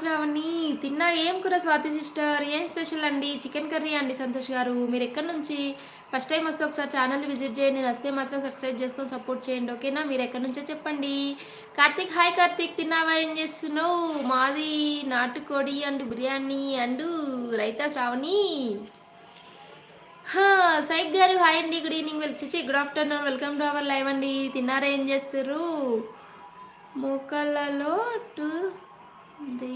శ్రావణి తిన్నా ఏం కూర స్వాతి సిస్టర్? ఏం స్పెషల్ అండి? చికెన్ కర్రీ అండి సంతోష్ గారు. మీరు ఎక్కడి నుంచి? ఫస్ట్ టైం వస్తే ఒకసారి ఛానల్ విజిట్ చేయండి. వస్తే మాత్రం సబ్స్క్రైబ్ చేసుకొని సపోర్ట్ చేయండి. ఓకేనా? మీరు ఎక్కడి నుంచో చెప్పండి. కార్తీక్ హాయ్ కార్తీక్. తిన్నావా? ఏం చేస్తున్నావు? మాది నాటుకోడి అండ్ బిర్యానీ అండ్ రైతా శ్రావణి. సైక్ గారు హాయ్ అండి. Good evening. వచ్చేసి good afternoon. Welcome to our live అండి. తిన్నారా? ఏం చేస్తారు మొక్కలలో టూ అండి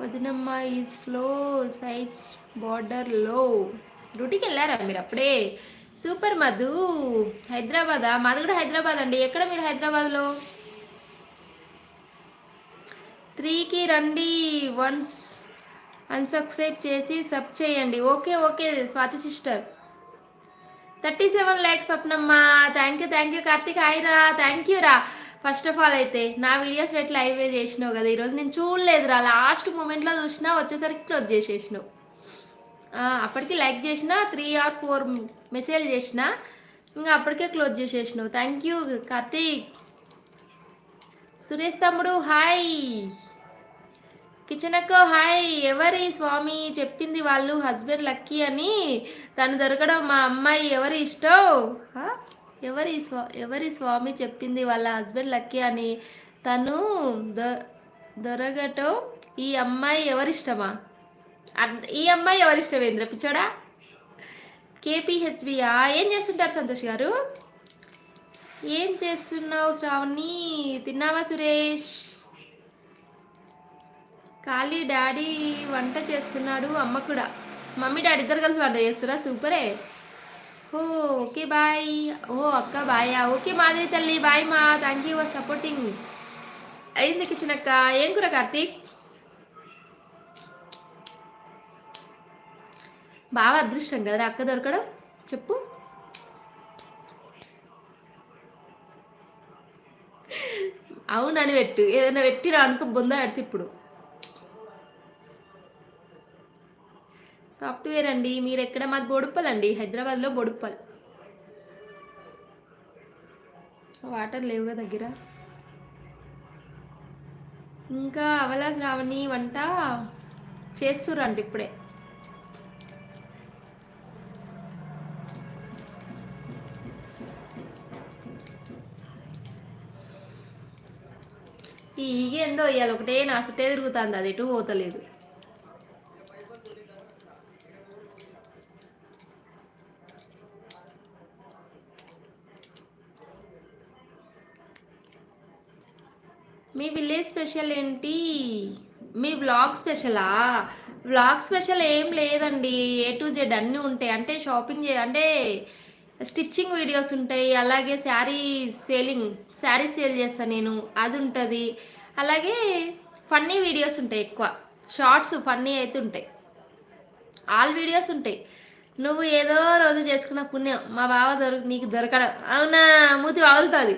వదినమ్మ ఈస్లో సైజ్ బార్డర్లో. డ్యూటీకి వెళ్ళారా మీరు అప్పుడే? సూపర్ మధు. హైదరాబాదా? మాది కూడా హైదరాబాద్ అండి. ఎక్కడ మీరు హైదరాబాద్లో? త్రీకి రండి. వన్స్ అన్సబ్స్క్రైబ్ చేసి సబ్ చేయండి. Okay okay Swathi sister. Thirty seven lakhs స్వప్నమ్మ. Thank you thank you Karthik. Hi రా. థ్యాంక్ యూ రా. ఫస్ట్ ఆఫ్ ఆల్ అయితే నా వీడియోస్ పెట్టి లైవ్ చేసినావు కదా? ఈరోజు నేను చూడలేదురా. లాస్ట్ మూమెంట్లో చూసినా వచ్చేసరికి క్లోజ్ చేసేసినావు. అప్పటికి లైక్ చేసిన త్రీ ఆర్ ఫోర్ మెసేజ్ చేసిన ఇంకా అప్పటికే close చేసేసినావు. Thank you Karthik. Suresh తమ్ముడు హాయ్ కిచెన్ అక్క హాయ్ ఎవరి స్వామి చెప్పింది వాళ్ళు? హస్బెండ్ లక్కీ అని. తను దొరకడం మా అమ్మాయి ఎవరి ఇష్టం? ఎవరి స్వా ఎవరి స్వామి చెప్పింది వాళ్ళ హస్బెండ్ లక్కీ అని. తను దొ దొరగటం ఈ అమ్మాయి ఎవరిష్టమా? ఈ అమ్మాయి ఎవరిష్టం ఏంద్ర పిచ్చోడా? కేపీహెచ్బియా ఏం చేస్తుంటారు సంతోష్ గారు? ఏం చేస్తున్నావు శ్రావణి? తిన్నావా సురేష్? ఖాళీ డాడీ వంట చేస్తున్నాడు అమ్మ కూడా. మమ్మీ డాడీ ఇద్దరు కలిసి వంట చేస్తురా సూపరే. ఓ ఓకే బాయ్. ఓ అక్క బాయ్. ఓకే మాధవి తల్లి బాయ్ మా. థ్యాంక్ యూ ఫర్ సపోర్టింగ్ అయింది కిచెన్ అక్క. ఏం కూర కార్తీక్? బాగా అదృష్టం కదా అక్క దొరకడం? చెప్పు. అవునని పెట్టు. ఏదైనా పెట్టిరా అనుకో బొంద పెడితే ఇప్పుడు. సాఫ్ట్వేర్ అండి మీరు ఎక్కడ మాది బొడుప్పల్ అండి హైదరాబాద్లో బొడుప్పల్. వాటర్ లేవుగా దగ్గర. ఇంకా అవలా శ్రావణి వంట చేస్తురంట ఇప్పుడే. ఈగ ఏందో ఇవాళ ఒకటే నాసటే తిరుగుతుంది అది ఎటు పోతలేదు. మీ విలేజ్ స్పెషల్ ఏంటి? మీ బ్లాగ్ స్పెషలా? వ్లాగ్ స్పెషల్ ఏం లేదండి. ఏ టు జెడ్ అన్నీ ఉంటాయి. అంటే షాపింగ్ చే అంటే స్టిచ్చింగ్ వీడియోస్ ఉంటాయి. అలాగే శారీ సేలింగ్ శారీ సేల్ చేస్తాను నేను. అది ఉంటుంది. అలాగే ఫన్నీ వీడియోస్ ఉంటాయి ఎక్కువ. షార్ట్స్ ఫన్నీ అయితే ఉంటాయి. ఆల్ వీడియోస్ ఉంటాయి. నువ్వు ఏదో రోజు చేసుకున్న పుణ్యం. మా బావ దొరు నీకు దొరకడం. అవునా? మూతి వాగులుతుంది.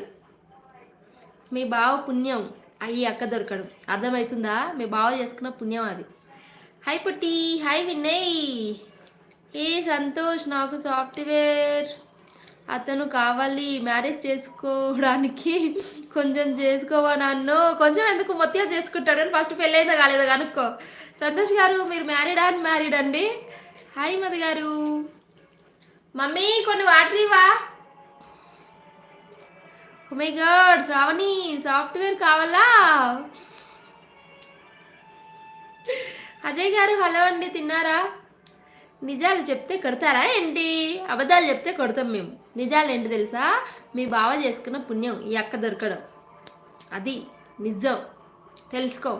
మీ బావ పుణ్యం. అయ్యి అక్క దొరకడం. అర్థమవుతుందా? మీ బావ చేసుకున్న పుణ్యం అది. హై పుట్టి. హై విన్నయ్. ఏ సంతోష్ నాకు సాఫ్ట్వేర్. అతను కావాలి మ్యారేజ్ చేసుకోవడానికి. కొంచెం చేసుకోవా నన్ను? కొంచెం ఎందుకు మొత్తం చేసుకుంటాడు అని ఫస్ట్ పెళ్ళైందా కాలేదా కనుక్కో. సంతోష్ గారు మీరు మ్యారీడా అని మ్యారీడ్ అండి. హాయ్ మది గారు. మమ్మీ కొన్ని వాటర్ ఇవా మై గాడ్ శ్రావణి సాఫ్ట్వేర్ కావాలా? అజయ్ గారు హలో అండి తిన్నారా? నిజాలు చెప్తే కొడతారా ఏంటి? అబద్ధాలు చెప్తే కొడతాం మేము. నిజాలు ఏంటి తెలుసా? మీ బావ చేసుకున్న పుణ్యం ఈ అక్క దొరకడం. అది నిజం. తెలుసుకో.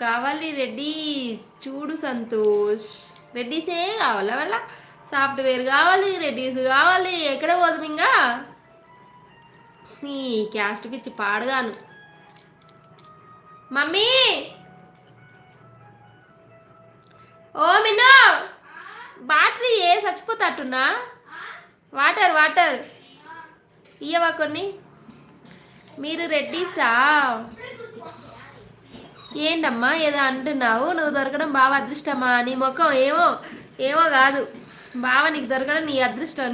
కావాలి రెడ్డీస్. చూడు సంతోష్. రెడ్డీసే కావాలా వాళ్ళ సాఫ్ట్వేర్ కావాలి రెడ్యూస్ కావాలి ఎక్కడ పోదు ఇంకా? నీ క్యాస్ట్ పిచ్చి పాడగాను. మమ్మీ! ఓ మిన్నో! బ్యాటరీ ఏ చచ్చిపోతాట్టున్నా? Water water. ఇయ్యవా కొన్ని? మీరు రెడ్డీసా? ఏంటమ్మా ఏదో అంటున్నావు? నువ్వు దొరకడం బాగా అదృష్టమా? నీ ముఖం ఏమో ఏమో కాదు. బావ నీకు దొరకడం నీ అదృష్టం.